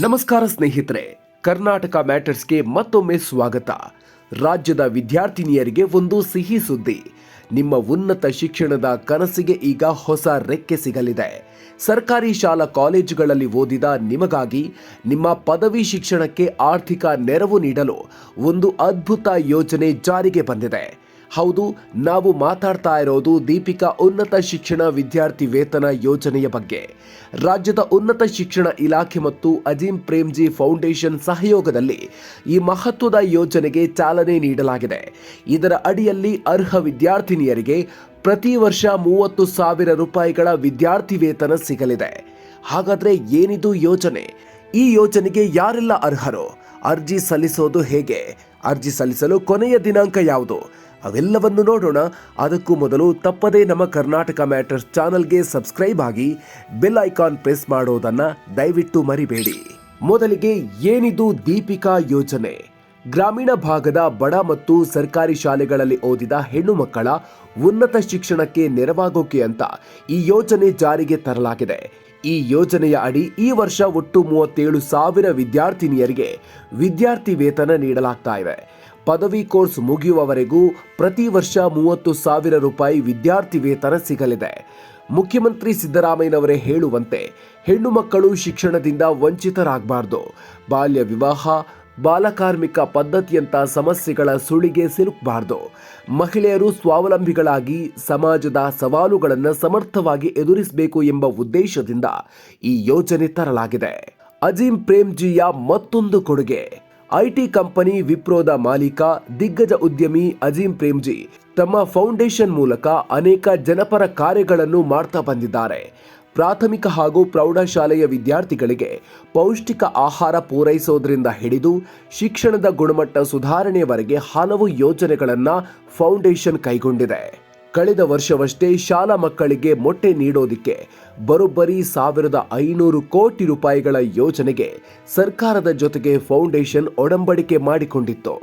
ನಮಸ್ಕಾರ ಸ್ನೇಹಿತರೆ, ಕರ್ನಾಟಕ ಮ್ಯಾಟರ್ಸ್ಗೆ ಮತ್ತೊಮ್ಮೆ ಸ್ವಾಗತ. ರಾಜ್ಯದ ವಿದ್ಯಾರ್ಥಿನಿಯರಿಗೆ ಒಂದು ಸಿಹಿ ಸುದ್ದಿ. ನಿಮ್ಮ ಉನ್ನತ ಶಿಕ್ಷಣದ ಕನಸಿಗೆ ಈಗ ಹೊಸ ರೆಕ್ಕೆ ಸಿಗಲಿದೆ. ಸರ್ಕಾರಿ ಶಾಲಾ ಕಾಲೇಜುಗಳಲ್ಲಿ ಓದಿದ ನಿಮಗಾಗಿ ನಿಮ್ಮ ಪದವಿ ಶಿಕ್ಷಣಕ್ಕೆ ಆರ್ಥಿಕ ನೆರವು ನೀಡಲು ಒಂದು ಅದ್ಭುತ ಯೋಜನೆ ಜಾರಿಗೆ ಬಂದಿದೆ. ಹೌದು, ನಾವು ಮಾತಾಡ್ತಾ ಇರೋದು ದೀಪಿಕಾ ಉನ್ನತ ಶಿಕ್ಷಣ ವಿದ್ಯಾರ್ಥಿ ವೇತನ ಯೋಜನೆಯ ಬಗ್ಗೆ. ರಾಜ್ಯದ ಉನ್ನತ ಶಿಕ್ಷಣ ಇಲಾಖೆ ಮತ್ತು ಅಜೀಂ ಪ್ರೇಮ್ಜಿ ಫೌಂಡೇಶನ್ ಸಹಯೋಗದಲ್ಲಿ ಈ ಮಹತ್ವದ ಯೋಜನೆಗೆ ಚಾಲನೆ ನೀಡಲಾಗಿದೆ. ಇದರ ಅಡಿಯಲ್ಲಿ ಅರ್ಹ ವಿದ್ಯಾರ್ಥಿನಿಯರಿಗೆ ಪ್ರತಿ ವರ್ಷ ಮೂವತ್ತು ಸಾವಿರ ರೂಪಾಯಿಗಳ ವಿದ್ಯಾರ್ಥಿ ವೇತನ ಸಿಗಲಿದೆ. ಹಾಗಾದ್ರೆ ಏನಿದು ಯೋಜನೆ? ಈ ಯೋಜನೆಗೆ ಯಾರೆಲ್ಲ ಅರ್ಹರು? ಅರ್ಜಿ ಸಲ್ಲಿಸೋದು ಹೇಗೆ? ಅರ್ಜಿ ಸಲ್ಲಿಸಲು ಕೊನೆಯ ದಿನಾಂಕ ಯಾವುದು? ಅವೆಲ್ಲವನ್ನು ನೋಡೋಣ. ಅದಕ್ಕೂ ಮೊದಲು ತಪ್ಪದೇ ನಮ್ಮ ಕರ್ನಾಟಕ ಮ್ಯಾಟರ್ಸ್ ಚಾನಲ್ಗೆ ಸಬ್ಸ್ಕ್ರೈಬ್ ಆಗಿ ಬೆಲ್ ಐಕಾನ್ ಪ್ರೆಸ್ ಮಾಡೋದನ್ನು ದಯವಿಟ್ಟು ಮರಿಬೇಡಿ. ಮೊದಲಿಗೆ ಏನಿದು ದೀಪಿಕಾ ಯೋಜನೆ? ಗ್ರಾಮೀಣ ಭಾಗದ ಬಡ ಮತ್ತು ಸರ್ಕಾರಿ ಶಾಲೆಗಳಲ್ಲಿ ಓದಿದ ಹೆಣ್ಣು ಮಕ್ಕಳ ಉನ್ನತ ಶಿಕ್ಷಣಕ್ಕೆ ನೆರವಾಗೋಕೆ ಅಂತ ಈ ಯೋಜನೆ ಜಾರಿಗೆ ತರಲಾಗಿದೆ. ಈ ಯೋಜನೆಯ ಅಡಿ ಈ ವರ್ಷ ಒಟ್ಟು ಮೂವತ್ತೇಳು ಸಾವಿರ ವಿದ್ಯಾರ್ಥಿನಿಯರಿಗೆ ವಿದ್ಯಾರ್ಥಿ ವೇತನ ನೀಡಲಾಗ್ತಾ ಇದೆ. ಪದವಿ ಕೋರ್ಸ್ ಮುಗಿಯುವವರೆಗೂ ಪ್ರತಿ ವರ್ಷ ಮೂವತ್ತು ಸಾವಿರ ರೂಪಾಯಿ ವಿದ್ಯಾರ್ಥಿ ವೇತನ ಸಿಗಲಿದೆ. ಮುಖ್ಯಮಂತ್ರಿ ಸಿದ್ದರಾಮಯ್ಯನವರೇ ಹೇಳುವಂತೆ, ಹೆಣ್ಣು ಮಕ್ಕಳು ಶಿಕ್ಷಣದಿಂದ ವಂಚಿತರಾಗಬಾರ್ದು. ಬಾಲ್ಯ ವಿವಾಹ ಬಾಲಕಾರ್ಮಿಕ ಪದ್ಧತಿಯಂತ ಸಮಸ್ಯೆಗಳ ಸುಳಿಗೆ ಸಿಲುಕಬಾರ್ದು. ಮಹಿಳೆಯರು ಸ್ವಾವಲಂಬಿಗಳಾಗಿ ಸಮಾಜದ ಸವಾಲುಗಳನ್ನು ಸಮರ್ಥವಾಗಿ ಎದುರಿಸಬೇಕು ಎಂಬ ಉದ್ದೇಶದಿಂದ ಈ ಯೋಜನೆ ತರಲಾಗಿದೆ. ಅಜೀಂ ಪ್ರೇಮ್ಜಿಯ ಮತ್ತೊಂದು ಕೊಡುಗೆ. ಐಟಿ ಕಂಪನಿ ವಿಪ್ರೋದ ಮಾಲೀಕ ದಿಗ್ಗಜ ಉದ್ಯಮಿ ಅಜೀಂ ಪ್ರೇಮ್ಜಿ ತಮ್ಮ ಫೌಂಡೇಶನ್ ಮೂಲಕ ಅನೇಕ ಜನಪರ ಕಾರ್ಯಗಳನ್ನು ಮಾಡ್ತಾ ಬಂದಿದ್ದಾರೆ. ಪ್ರಾಥಮಿಕ ಹಾಗೂ ಪ್ರೌಢಶಾಲೆಯ ವಿದ್ಯಾರ್ಥಿಗಳಿಗೆ ಪೌಷ್ಟಿಕ ಆಹಾರ ಪೂರೈಸೋದ್ರಿಂದ ಹಿಡಿದು ಶಿಕ್ಷಣದ ಗುಣಮಟ್ಟ ಸುಧಾರಣೆಯವರೆಗೆ ಹಲವು ಯೋಜನೆಗಳನ್ನು ಫೌಂಡೇಶನ್ ಕೈಗೊಂಡಿದೆ. ಕಳೆದ ವರ್ಷವಷ್ಟೇ ಶಾಲಾ ಮಕ್ಕಳಿಗೆ ಮೊಟ್ಟೆ ನೀಡೋದಿಕ್ಕೆ ಬರೋಬ್ಬರಿ ಸಾವಿರದ ಐನೂರು ಕೋಟಿ ರೂಪಾಯಿಗಳ ಯೋಜನೆಗೆ ಸರ್ಕಾರದ ಜೊತೆಗೆ ಫೌಂಡೇಶನ್ ಒಡಂಬಡಿಕೆ ಮಾಡಿಕೊಂಡಿತ್ತು.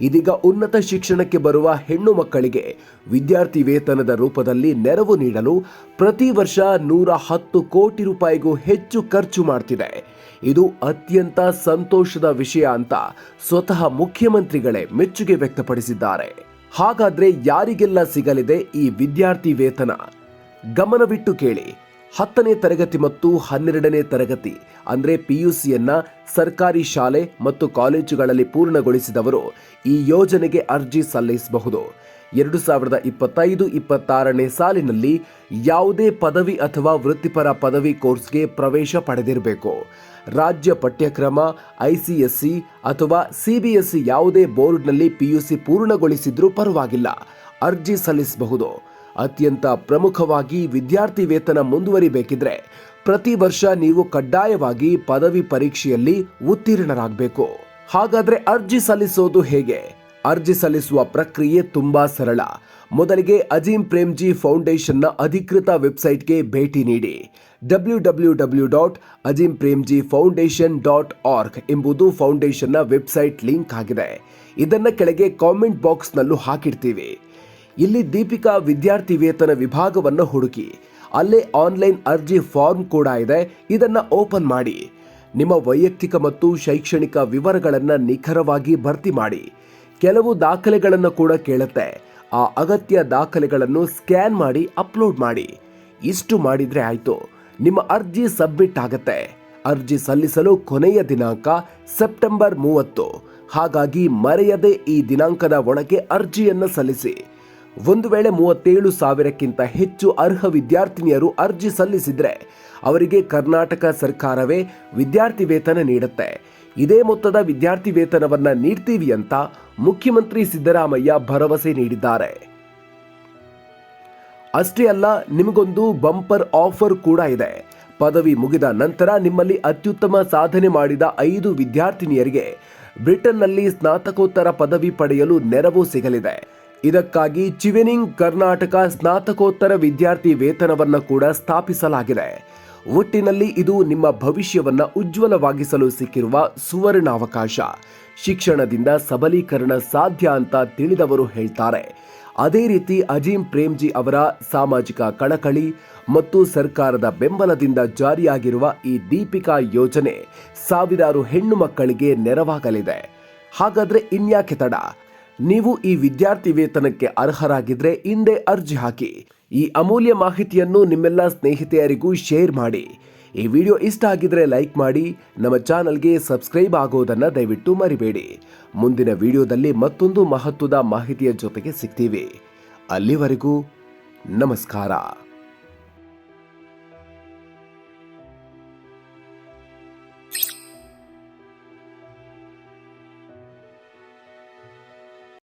ಇದೀಗ ಉನ್ನತ ಶಿಕ್ಷಣಕ್ಕೆ ಬರುವ ಹೆಣ್ಣು ಮಕ್ಕಳಿಗೆ ವಿದ್ಯಾರ್ಥಿ ವೇತನದ ರೂಪದಲ್ಲಿ ನೆರವು ನೀಡಲು ಪ್ರತಿ ವರ್ಷ ನೂರ ಹತ್ತು ಕೋಟಿ ರೂಪಾಯಿಗೂ ಹೆಚ್ಚು ಖರ್ಚು ಮಾಡ್ತಿದೆ. ಇದು ಅತ್ಯಂತ ಸಂತೋಷದ ವಿಷಯ ಅಂತ ಸ್ವತಃ ಮುಖ್ಯಮಂತ್ರಿಗಳೇ ಮೆಚ್ಚುಗೆ ವ್ಯಕ್ತಪಡಿಸಿದ್ದಾರೆ. ಹಾಗಾದ್ರೆ ಯಾರಿಗೆಲ್ಲ ಸಿಗಲಿದೆ ಈ ವಿದ್ಯಾರ್ಥಿ ವೇತನ? ಗಮನವಿಟ್ಟು ಕೇಳಿ. ಹತ್ತನೇ ತರಗತಿ ಮತ್ತು ಹನ್ನೆರಡನೇ ತರಗತಿ, ಅಂದ್ರೆ ಪಿಯುಸಿಯನ್ನ ಸರ್ಕಾರಿ ಶಾಲೆ ಮತ್ತು ಕಾಲೇಜುಗಳಲ್ಲಿ ಪೂರ್ಣಗೊಳಿಸಿದವರು ಈ ಯೋಜನೆಗೆ ಅರ್ಜಿ ಸಲ್ಲಿಸಬಹುದು. ಎರಡು ಸಾವಿರದ ಇಪ್ಪತ್ತೈದು ಇಪ್ಪತ್ತಾರನೇ ಸಾಲಿನಲ್ಲಿ ಯಾವುದೇ ಪದವಿ ಅಥವಾ ವೃತ್ತಿಪರ ಪದವಿ ಕೋರ್ಸ್ಗೆ ಪ್ರವೇಶ ಪಡೆದಿರಬೇಕು. ರಾಜ್ಯ ಪಠ್ಯಕ್ರಮ, ಐಸಿಎಸ್ಸಿ ಅಥವಾ ಸಿಬಿಎಸ್ಇ ಯಾವುದೇ ಬೋರ್ಡ್ನಲ್ಲಿ ಪಿಯುಸಿ ಪೂರ್ಣಗೊಳಿಸಿದ್ರೂ ಪರವಾಗಿಲ್ಲ. ಅರ್ಜಿ ಸಲ್ಲಿಸಬಹುದು. ಅತ್ಯಂತ ಪ್ರಮುಖವಾಗಿ ವಿದ್ಯಾರ್ಥಿ ವೇತನ ಮುಂದುವರಿಬೇಕಿದ್ರೆ ಪ್ರತಿ ವರ್ಷ ನೀವು ಕಡ್ಡಾಯವಾಗಿ ಪದವಿ ಪರೀಕ್ಷೆಯಲ್ಲಿ ಉತ್ತೀರ್ಣರಾಗಬೇಕು. ಹಾಗಾದ್ರೆ ಅರ್ಜಿ ಸಲ್ಲಿಸೋದು ಹೇಗೆ? ಅರ್ಜಿ ಸಲ್ಲಿಸುವ ಪ್ರಕ್ರಿಯೆ ತುಂಬಾ ಸರಳ. ಮೊದಲಿಗೆ ಅಜೀಂ ಪ್ರೇಮ್ಜಿ ಫೌಂಡೇಶನ್ನ ಅಧಿಕೃತ ವೆಬ್ಸೈಟ್ಗೆ ಭೇಟಿ ನೀಡಿ. W W W dot Azim Premji foundation dot org ಎಂಬುದು ಫೌಂಡೇಶನ್ನ ವೆಬ್ಸೈಟ್ ಲಿಂಕ್ ಆಗಿದೆ. ಇದನ್ನು ಕೆಳಗೆ ಕಾಮೆಂಟ್ ಬಾಕ್ಸ್ನಲ್ಲೂ ಹಾಕಿಡ್ತೀವಿ ಇಲ್ಲಿ ದೀಪಿಕಾ ವಿದ್ಯಾರ್ಥಿ ವೇತನ ವಿಭಾಗವನ್ನು ಹುಡುಕಿ. ಅಲ್ಲೇ ಆನ್ಲೈನ್ ಅರ್ಜಿ ಫಾರ್ಮ್ ಕೂಡ ಇದೆ. ಇದನ್ನು ಓಪನ್ ಮಾಡಿ. ನಿಮ್ಮ ವೈಯಕ್ತಿಕ ಮತ್ತು ಶೈಕ್ಷಣಿಕ ವಿವರಗಳನ್ನು ನಿಖರವಾಗಿ ಭರ್ತಿ ಮಾಡಿ. ಕೆಲವು ದಾಖಲೆಗಳನ್ನು ಕೂಡ ಕೇಳುತ್ತೆ. ಆ ಅಗತ್ಯ ದಾಖಲೆಗಳನ್ನು ಸ್ಕ್ಯಾನ್ ಮಾಡಿ ಅಪ್ಲೋಡ್ ಮಾಡಿ. ಇಷ್ಟು ಮಾಡಿದ್ರೆ ಆಯ್ತು. ನಿಮ್ಮ ಅರ್ಜಿ ಸಬ್ಮಿಟ್ ಆಗತ್ತೆ. ಅರ್ಜಿ ಸಲ್ಲಿಸಲು ಕೊನೆಯ ದಿನಾಂಕ ಸೆಪ್ಟೆಂಬರ್ ಮೂವತ್ತು. ಹಾಗಾಗಿ ಮರೆಯದೆ ಈ ದಿನಾಂಕದ ಒಳಗೆ ಅರ್ಜಿಯನ್ನು ಸಲ್ಲಿಸಿ. ಒಂದು ವೇಳೆ ಮೂವತ್ತೇಳು ಸಾವಿರಕ್ಕಿಂತ ಹೆಚ್ಚು ಅರ್ಹ ವಿದ್ಯಾರ್ಥಿನಿಯರು ಅರ್ಜಿ ಸಲ್ಲಿಸಿದ್ರೆ, ಅವರಿಗೆ ಕರ್ನಾಟಕ ಸರ್ಕಾರವೇ ವಿದ್ಯಾರ್ಥಿ ವೇತನ ನೀಡುತ್ತೆ. ಇದೇ ಮೊತ್ತದ ವಿದ್ಯಾರ್ಥಿ ವೇತನವನ್ನ ನೀಡ್ತೀವಿ ಅಂತ ಮುಖ್ಯಮಂತ್ರಿ ಸಿದ್ದರಾಮಯ್ಯ ಭರವಸೆ ನೀಡಿದ್ದಾರೆ. ಅಷ್ಟೇ ಅಲ್ಲ, ನಿಮಗೊಂದು ಬಂಪರ್ ಆಫರ್ ಕೂಡ ಇದೆ. ಪದವಿ ಮುಗಿದ ನಂತರ ನಿಮ್ಮಲ್ಲಿ ಅತ್ಯುತ್ತಮ ಸಾಧನೆ ಮಾಡಿದ ಐದು ವಿದ್ಯಾರ್ಥಿನಿಯರಿಗೆ ಬ್ರಿಟನ್ನಲ್ಲಿ ಸ್ನಾತಕೋತ್ತರ ಪದವಿ ಪಡೆಯಲು ನೆರವು ಸಿಗಲಿದೆ. ಇದಕ್ಕಾಗಿ ಚಿವೆನಿಂಗ್ ಕರ್ನಾಟಕ ಸ್ನಾತಕೋತ್ತರ ವಿದ್ಯಾರ್ಥಿ ವೇತನವನ್ನು ಕೂಡ ಸ್ಥಾಪಿಸಲಾಗಿದೆ. ಒಟ್ಟಿನಲ್ಲಿ ಇದು ನಿಮ್ಮ ಭವಿಷ್ಯವನ್ನ ಉಜ್ವಲವಾಗಿಸಲು ಸಿಕ್ಕಿರುವ ಸುವರ್ಣಾವಕಾಶ. ಶಿಕ್ಷಣದಿಂದ ಸಬಲೀಕರಣ ಸಾಧ್ಯ ಅಂತ ತಿಳಿದವರು ಹೇಳ್ತಾರೆ. ಅದೇ ರೀತಿ ಅಜೀಂ ಪ್ರೇಮ್ಜಿ ಅವರ ಸಾಮಾಜಿಕ ಕಳಕಳಿ ಮತ್ತು ಸರ್ಕಾರದ ಬೆಂಬಲದಿಂದ ಜಾರಿಯಾಗಿರುವ ಈ ದೀಪಿಕಾ ಯೋಜನೆ ಸಾವಿರಾರು ಹೆಣ್ಣು ಮಕ್ಕಳಿಗೆ ನೆರವಾಗಲಿದೆ. ಹಾಗಾದ್ರೆ ಇನ್ಯಾಕೆ ತಡ? ನೀವು ಈ ವಿದ್ಯಾರ್ಥಿ ವೇತನಕ್ಕೆ ಅರ್ಹರಾಗಿದ್ರೆ ಹಿಂದೆ ಅರ್ಜಿ ಹಾಕಿ. ಈ ಅಮೂಲ್ಯ ಮಾಹಿತಿಯನ್ನು ನಿಮ್ಮೆಲ್ಲ ಸ್ನೇಹಿತೆಯರಿಗೂ ಶೇರ್ ಮಾಡಿ. ಈ ವಿಡಿಯೋ ಇಷ್ಟ ಆಗಿದ್ರೆ ಲೈಕ್ ಮಾಡಿ, ನಮ್ಮ ಚಾನಲ್ಗೆ ಸಬ್ಸ್ಕ್ರೈಬ್ ಆಗೋದನ್ನ ದಯವಿಟ್ಟು ಮರಿಬೇಡಿ. ಮುಂದಿನ ವಿಡಿಯೋದಲ್ಲಿ ಮತ್ತೊಂದು ಮಹತ್ವದ ಮಾಹಿತಿಯ ಜೊತೆಗೆ ಸಿಗ್ತೀವಿ. ಅಲ್ಲಿವರೆಗೂ ನಮಸ್ಕಾರ.